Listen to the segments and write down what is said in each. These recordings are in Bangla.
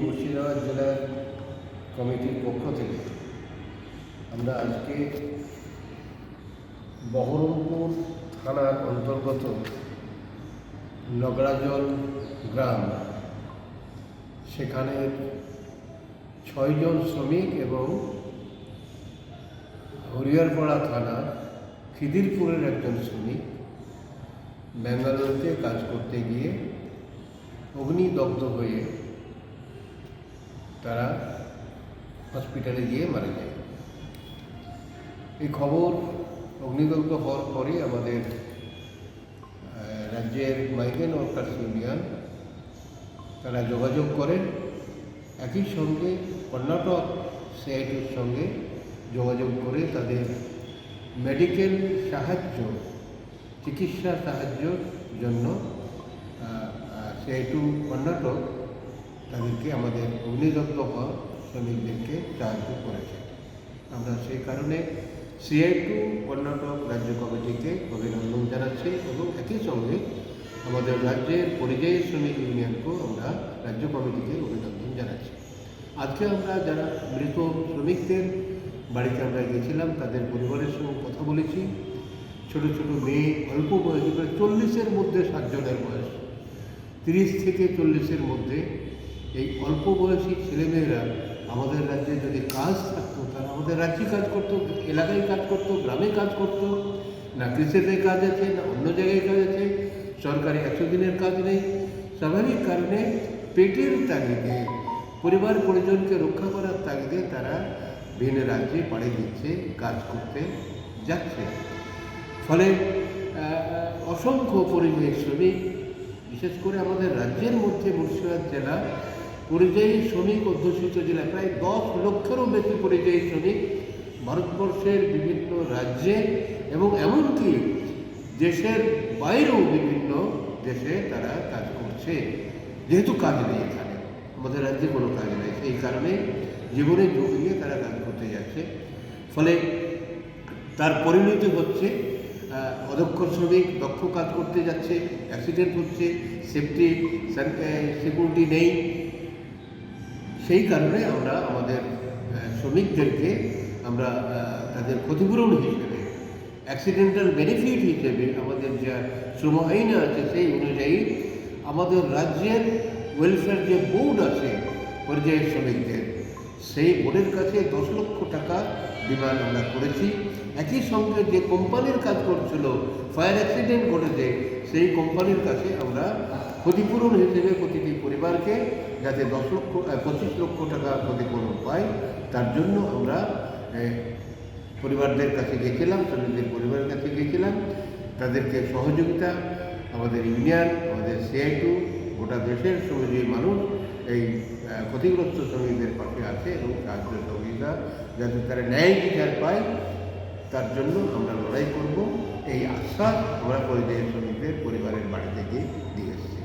মুর্শিদাবাদ জেলার কমিটির পক্ষ থেকে আমরা আজকে বহরমপুর থানার অন্তর্গত নগরাজল গ্রাম, সেখানে ছয়জন শ্রমিক এবং হরিয়ারপাড়া থানা খিদিরপুরের একজন শ্রমিক ব্যাঙ্গালোরতে কাজ করতে গিয়ে অগ্নিদগ্ধ হয়ে তারা হসপিটালে গিয়ে মারা যায়। এই খবর অগ্নিদগ্ধ হওয়ার পরে আমাদের রাজ্যের মাইগ্রেন ওয়ার্কার্স ইউনিয়ন তারা যোগাযোগ করেন একই সঙ্গে কর্ণাটক সিআইটির সঙ্গে যোগাযোগ করে তাদের মেডিকেল সাহায্য, চিকিৎসা সাহায্যর জন্য সিআইটু কর্ণাটক তাদেরকে আমাদের হওয়া শ্রমিকদেরকে সাহায্য করেছে। আমরা সেই কারণে সিআইটু কর্ণাটক রাজ্য কমিটিকে অভিনন্দন জানাচ্ছি এবং একই সঙ্গে আমাদের রাজ্যের পরিযায়ী শ্রমিক ইউনিয়নকেও আমরা রাজ্য কমিটিকে অভিনন্দন জানাচ্ছি। আজকে আমরা যারা মৃত শ্রমিকদের বাড়িতে আমরা গেছিলাম তাদের পরিবারের সঙ্গে কথা বলেছি। ছোট ছোট মেয়ে অল্প বয়সী প্রায় চল্লিশের মধ্যে সাতজনের বয়স। তিরিশ থেকে চল্লিশের মধ্যে এই অল্প বয়সী ছেলেমেয়েরা আমাদের রাজ্যে যদি কাজ থাকতো তারা আমাদের রাজ্যে কাজ করতো, এলাকায় কাজ করতো, গ্রামে কাজ করতো, না কৃষিতে কাজ আছে, না অন্য জায়গায় কাজ আছে, সরকারি একশো দিনের কাজ নেই। স্বাভাবিক কারণে পেটের তাগিদে, পরিবার পরিজনকে রক্ষা করার তাগিদে তারা ভিন্ন রাজ্যে পাড়ি দিচ্ছে, কাজ করতে যাচ্ছে। ফলে অসংখ্য পরিযায়ী শ্রমিক বিশেষ করে আমাদের রাজ্যের মধ্যে মুর্শিদাবাদ জেলা পরিযায়ী শ্রমিক অধ্যুষিত জেলা প্রায় দশ লক্ষেরও বেশি পরিযায়ী শ্রমিক ভারতবর্ষের বিভিন্ন রাজ্যে এবং এমনকি দেশের বাইরেও বিভিন্ন দেশে তারা কাজ করছে। যেহেতু কাজ নেই এখানে, আমাদের রাজ্যে কোনো কাজ নেই। সেই কারণে জীবনে যোগ তারা কাজ করতে যাচ্ছে। ফলে তার পরিণতি হচ্ছে অদক্ষ শ্রমিক দক্ষ কাজ করতে যাচ্ছে অ্যাক্সিডেন্ট হচ্ছে সেফটি সিকিউরিটি নেই। সেই কারণে আমরা আমাদের শ্রমিকদেরকে আমরা তাদের ক্ষতিপূরণ হিসেবে অ্যাক্সিডেন্টাল বেনিফিট হিসেবে আমাদের যা শ্রম আইন আছে সেই অনুযায়ী আমাদের রাজ্যের ওয়েলফেয়ার যে বোর্ড আছে পরিযায়ী শ্রমিকদের, সেই বোর্ডের কাছে দশ লক্ষ টাকা ডিমান্ড আমরা করেছি। একই সঙ্গে যে কোম্পানির কাজ করছিল ফায়ার অ্যাক্সিডেন্ট ঘটেছে, সেই কোম্পানির কাছে আমরা ক্ষতিপূরণ হিসেবে প্রতিটি পরিবারকে যাতে দশ লক্ষ পঁচিশ লক্ষ টাকা ক্ষতিপূরণ পায়, তার জন্য আমরা পরিবারদের কাছে গেছিলাম শ্রমিকদের পরিবারের কাছে গেছিলাম তাদেরকে সহযোগিতা, আমাদের ইউনিয়ন, আমাদের সিআইটু গোটা দেশের শ্রমিকী মানুষ এই ক্ষতিগ্রস্ত শ্রমিকদের পাশে আছে এবং সাহায্য সহযোগিতা যাতে তারা ন্যায় বিচার পায়। তার জন্য আমরা লড়াই করব। এই আশ্বাস আমরা পরিযায়ী শ্রমিকদের পরিবারের বাড়ি থেকে দিয়ে এসেছি।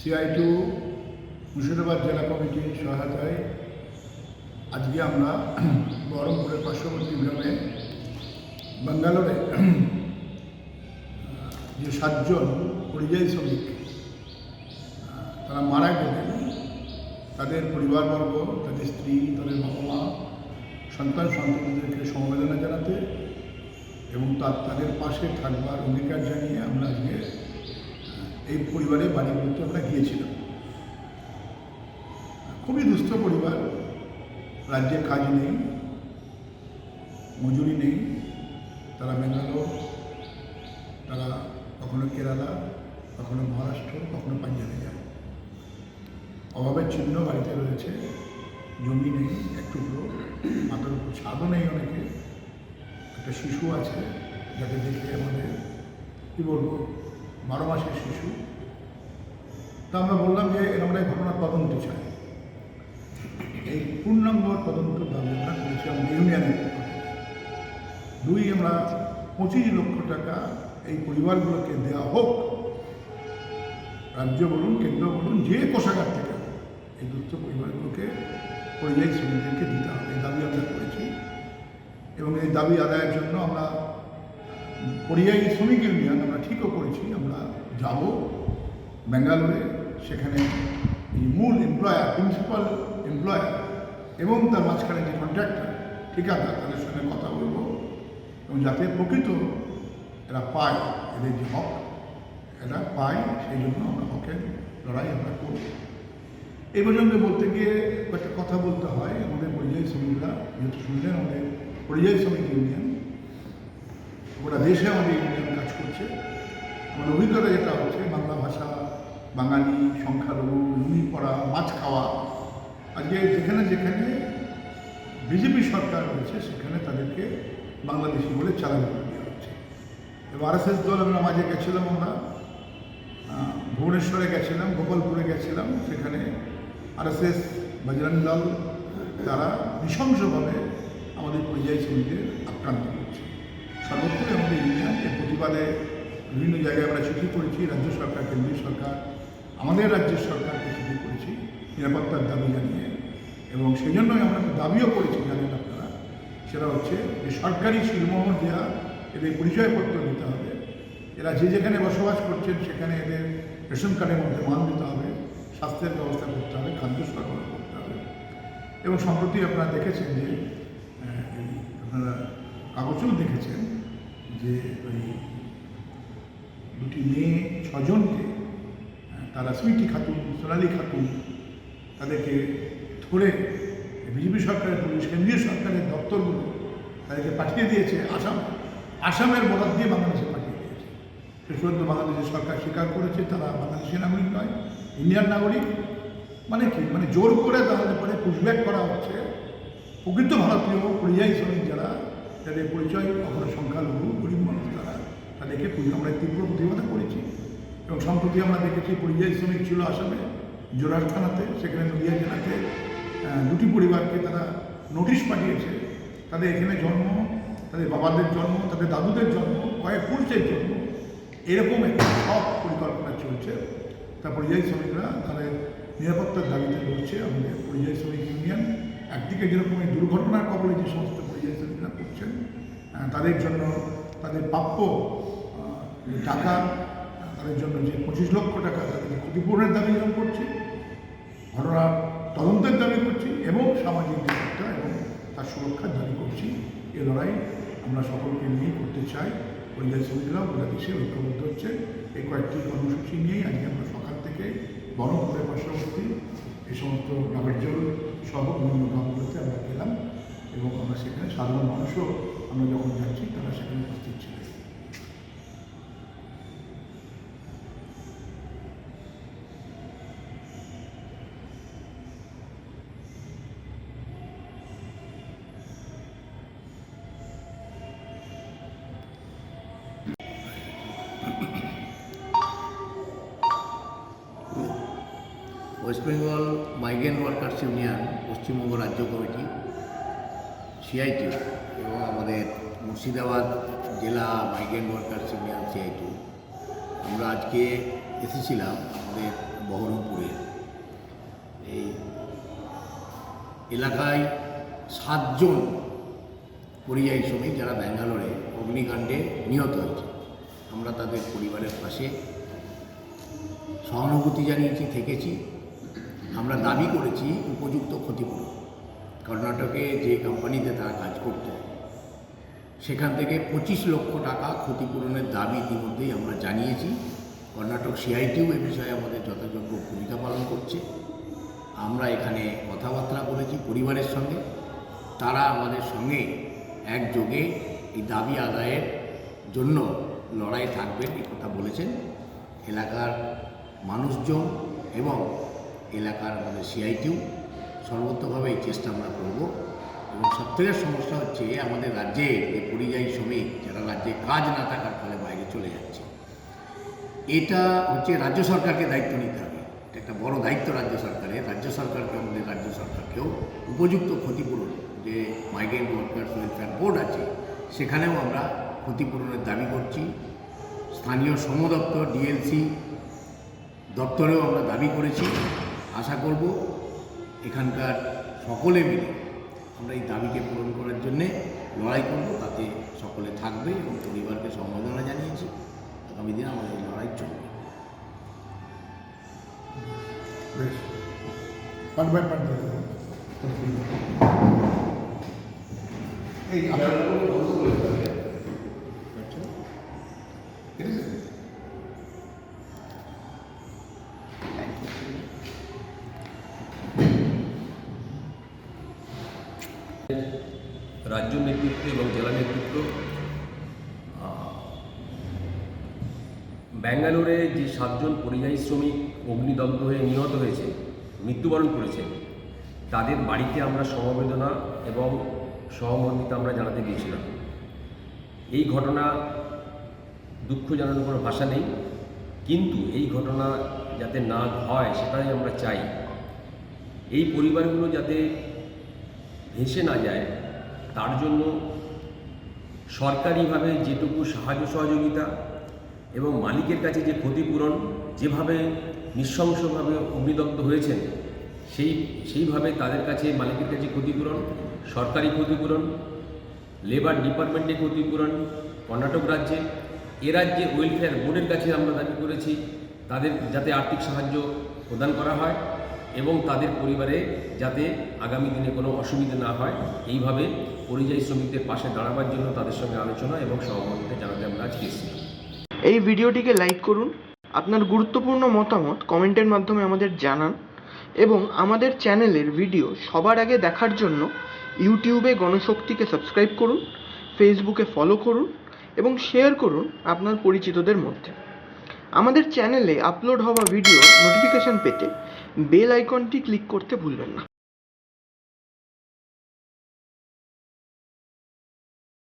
সিআই টু মুর্শিদাবাদ জেলা কমিটির সহায়তায় আজকে আমরা বহরমপুরের পার্শ্ববর্তী গ্রামে ব্যাঙ্গালোরে যে সাতজন পরিযায়ী শ্রমিক তারা মারা গেলেন। তাদের পরিবারবর্গ, তাদের স্ত্রী, তাদের বাবা মা, সন্তান সন্তানদেরকে সমবেদনা জানাতে এবং তার, তাদের পাশে থাকবার অঙ্গীকার জানিয়ে আমরা আজকে এই পরিবারের বাড়িগুলোতে আমরা গিয়েছিলাম। খুবই দুস্থ পরিবার। রাজ্যে কাজ নেই, মজুরি নেই, তারা বেঙ্গালোর তারা কখনো কেরালা, কখনো মহারাষ্ট্র, কখনো পাঞ্জাবে যায় অভাবের চিহ্ন বাড়িতে রয়েছে। জমি নেই একটু মাথার উপর ছাদও নেই অনেকে। একটা শিশু আছে যাকে দেখে আমাদের কী বলব বারো মাসের শিশু। তা আমরা বললাম যে এর আমরা এই ঘটনার তদন্ত চাই। এই পূর্ণাঙ্গ তদন্ত দাবি আমরা করেছি আমাদের ইউনিয়নের দুই আমরা পঁচিশ লক্ষ টাকা এই পরিবারগুলোকে দেওয়া হোক। রাজ্য বলুন কেন্দ্র বলুন যে থেকে হোক, এই দুস্থ পরিবারগুলোকে পরিযায়ী শ্রমিকদেরকে দিতে হবে, এই দাবি আমরা করেছি। এবং এই দাবি আদায়ের জন্য আমরা পরিযায়ী শ্রমিক ইউনিয়ন আমরা ঠিকও করেছি, আমরা যাব ব্যাঙ্গালোরে। সেখানে এই মূল এমপ্লয়ার প্রিন্সিপাল এমপ্লয়ার এবং তার মাঝখানে যে কন্ট্রাক্টর ঠিকাদার, তাদের সঙ্গে কথা বলব। এবং যাতে প্রকৃত এরা পায় এদের যে হক, এরা পায়, সেই জন্য আমরা হকের লড়াই আমরা করি এই পর্যন্ত বলতে গিয়ে কয়েকটা কথা বলতে হয়। আমাদের পরিযায়ী শ্রমিকরা, যেহেতু শুনলেন আমাদের পরিযায়ী শ্রমিক ইউনিয়ন, গোটা দেশে আমাদের ইউনিয়ন কাজ করছে। আমার অভিজ্ঞতা যেটা হচ্ছে, বাংলা ভাষা, বাঙালি, সংখ্যালঘু লুনি পড়া, মাছ খাওয়া। আজকে যেখানে যেখানে বিজেপি সরকার রয়েছে, সেখানে তাদেরকে বাংলাদেশি বলে চালানো দেওয়া হচ্ছে। এবার আরএসএস দল আমরা মাঝে গেছিলাম আমরা। ভুবনেশ্বরে গেছিলাম, গোপালপুরে গেছিলাম। সেখানে আরএসএস বজরং দল, তারা নৃশংসভাবে আমাদের পরিযায়ী শ্রমিকদের আক্রান্ত করছে। সর্বত্রই আমাদের ইউনিয়ন প্রতিবাদে বিভিন্ন জায়গায় আমরা চিঠি করেছি রাজ্য সরকার, কেন্দ্রীয় সরকার, আমাদের রাজ্যের সরকারকে চিঠি করেছি নিরাপত্তার দাবি জানিয়ে। এবং সেই জন্যই আমরা দাবিও করেছি, জানেন আপনারা, সেটা হচ্ছে যে সরকারি শিলমোহর দেওয়া এদের পরিচয়পত্র দিতে হবে। এরা যে যেখানে বসবাস করছেন, সেখানে এদের রেশন কার্ডের মধ্যে মান দিতে হবে। স্বাস্থ্যের ব্যবস্থা করতে হবে, খাদ্য সরবরাহ করতে হবে। এবং সম্প্রতি আপনারা দেখেছেন যে এই আপনারা কাগজেও দেখেছেন যে ওই দুটি মেয়ে ছজনকে তারা সুইটি খাতুন, সোনালি খাতুন, তাদেরকে ধরে বিজেপি সরকারের পুলিশ, কেন্দ্রীয় সরকারের দপ্তরগুলো তাদেরকে পাঠিয়ে দিয়েছে আসাম। আসামের বরাদ দিয়ে বাংলাদেশে শেষ পর্যন্ত বাংলাদেশের সরকার স্বীকার করেছে, তারা বাংলাদেশের নাগরিক নয়, ইন্ডিয়ান নাগরিক। মানে কি? মানে জোর করে তাদের পরে পুশব্যাক করা হচ্ছে। প্রকৃত ভারতীয় পরিযায়ী শ্রমিক যারা যাদের পরিচয় কখনো সংখ্যালঘু, গরিব মানুষ তারা, তাদেরকে আমরা তীব্র প্রতিবাদ করেছি। এবং সম্প্রতি আমরা দেখেছি পরিযায়ী শ্রমিক ছিল আসামে জোরার থানাতে, সেখানে নদিয়া জেলাতে দুটি পরিবারকে তারা নোটিশ পাঠিয়েছে। তাদের এখানে জন্ম, তাদের বাবাদের জন্ম, তাদের দাদুদের জন্ম, কয়েক পুরুষের জন্ম। এরকম একটা সব পরিকল্পনা চলছে। তা পরিযায়ী শ্রমিকরা তাদের নিরাপত্তার দাবিতে লড়ছে। আমাদের পরিযায়ী শ্রমিক ইউনিয়ন একদিকে যেরকম এই দুর্ঘটনার কবলে যে সমস্ত পরিযায়ী শ্রমিকরা করছেন তাদের জন্য তাদের প্রাপ্য টাকা, তাদের জন্য যে পঁচিশ লক্ষ টাকা তাদের ক্ষতিপূরণের দাবি যেমন করছি ঘটনার তদন্তের দাবি করছি এবং সামাজিক নিরাপত্তা এবং তার সুরক্ষার দাবি করছি। এ লড়াই আমরা সকলকে নিয়ে করতে চাই। পরিযায়ী শ্রমিকরাও ওরা দেশে ঐক্যবদ্ধ হচ্ছে। এই কয়েকটি কর্মসূচি নিয়েই আজকে আমরা সকাল থেকে বনপুরের পার্শ্ববর্তী এই সমস্ত নাগরজল সহ অন্যান্য গ্রামগুলোতে আমরা গেলাম এবং আমরা সেখানে সাধারণ মানুষও আমরা যখন যাচ্ছি, তারা সেখানে উপস্থিত ছিলেন। West Bengal migrant workers union, Paschimbanga রাজ্য কমিটি সিআইটি এবং আমাদের মুর্শিদাবাদ জেলা মাইগ্রেন্ট ওয়ার্কার্স ইউনিয়ন সিআইটি আমরা আজকে এসেছিলাম আমাদের বহরমপুরে। এই এলাকায় সাতজন পরিযায়ী শ্রমিক যারা ব্যাঙ্গালোরে অগ্নিকাণ্ডে নিহত হয়েছে। আমরা তাদের পরিবারের পাশে সহানুভূতি জানিয়েছি, থেকেছি। আমরা দাবি করেছি উপযুক্ত ক্ষতিপূরণ। কর্ণাটকে যে কোম্পানিতে তারা কাজ করত, সেখান থেকে পঁচিশ লক্ষ টাকা ক্ষতিপূরণের দাবি ইতিমধ্যেই আমরা জানিয়েছি। কর্ণাটক সিআইটিও এ বিষয়ে আমাদের যথাযোগ্য ভূমিকা পালন করছে। আমরা এখানে কথাবার্তা বলেছি পরিবারের সঙ্গে। তারা আমাদের সঙ্গে একযোগে এই দাবি আদায়ের জন্য লড়াই থাকবেন এই কথা বলেছেন। এলাকার মানুষজন এবং এলাকার আমাদের সিআইটিও সর্বত্রভাবে এই চেষ্টা আমরা করব। এবং সবথেকে সমস্যা হচ্ছে আমাদের রাজ্যে যে পরিযায়ী শ্রমিক যারা রাজ্যে কাজ না থাকার ফলে বাইরে চলে যাচ্ছে, এটা হচ্ছে রাজ্য সরকারকে দায়িত্ব নিতে হবে। একটা বড় দায়িত্ব রাজ্য সরকারের। রাজ্য সরকারকে আমাদের রাজ্য সরকারকেও উপযুক্ত ক্ষতিপূরণ, যে মাইগ্রেন্ট ওয়ার্কার্স ওয়েলফেয়ার বোর্ড আছে, সেখানেও আমরা ক্ষতিপূরণের দাবি করছি। স্থানীয় শ্রম দপ্তর ডিএলসি দপ্তরেও আমরা দাবি করেছি। আশা করব এখানকার সকলে মিলে আমরা এই দাবিকে পূরণ করার জন্যে লড়াই করব তাতে সকলে থাকবে এবং পরিবারকে সম্বোধনা জানিয়েছি। আগামী দিনে আমাদের লড়াই চলবে। বেশ। পার্ট পার্ট নেতৃত্ব এবং জেলা নেতৃত্ব ব্যাঙ্গালোরে যে সাতজন পরিযায়ী শ্রমিক অগ্নিদগ্ধ হয়ে নিহত হয়েছে, মৃত্যুবরণ করেছে, তাদের বাড়িতে আমরা সমবেদনা এবং সহমর্মিতা আমরা জানাতে গিয়েছিলাম। এই ঘটনা দুঃখ জানানোর কোনো ভাষা নেই, কিন্তু এই ঘটনা যাতে না হয় সেটাই আমরা চাই। এই পরিবারগুলো যাতে ভেসে না যায়, তার জন্য সরকারিভাবে যেটুকু সাহায্য সহযোগিতা এবং মালিকের কাছে যে ক্ষতিপূরণ যেভাবে নৃশংসভাবে অগ্নিদগ্ধ হয়েছেন, সেই, সেইভাবে তাদের কাছে মালিকের কাছে ক্ষতিপূরণ, সরকারি ক্ষতিপূরণ লেবার ডিপার্টমেন্টে ক্ষতিপূরণ, কর্ণাটক রাজ্যে, এ রাজ্যে ওয়েলফেয়ার বোর্ডের কাছে আমরা দাবি করেছি, তাদের যাতে আর্থিক সাহায্য প্রদান করা হয় এবং তাদের পরিবারে যাতে আগামী দিনে কোনো অসুবিধা না হয়, এইভাবে পরিযায়ী শ্রমিকদের পাশে দাঁড়াবার জন্য তাদের সঙ্গে আলোচনা এবং সহমর্মিতা জানাতে আমরা আজকে এসেছি। এই ভিডিওটিকে লাইক করুন, আপনার গুরুত্বপূর্ণ মতামত কমেন্টের মাধ্যমে আমাদের জানান এবং আমাদের চ্যানেলের ভিডিও সবার আগে দেখার জন্য ইউটিউবে গণশক্তিকে সাবস্ক্রাইব করুন, ফেসবুকে ফলো করুন এবং শেয়ার করুন আপনার পরিচিতদের মধ্যে। আমাদের চ্যানেলে আপলোড হওয়া ভিডিও নোটিফিকেশন পেতে বেল আইকনটি ক্লিক করতে ভুলবেন না।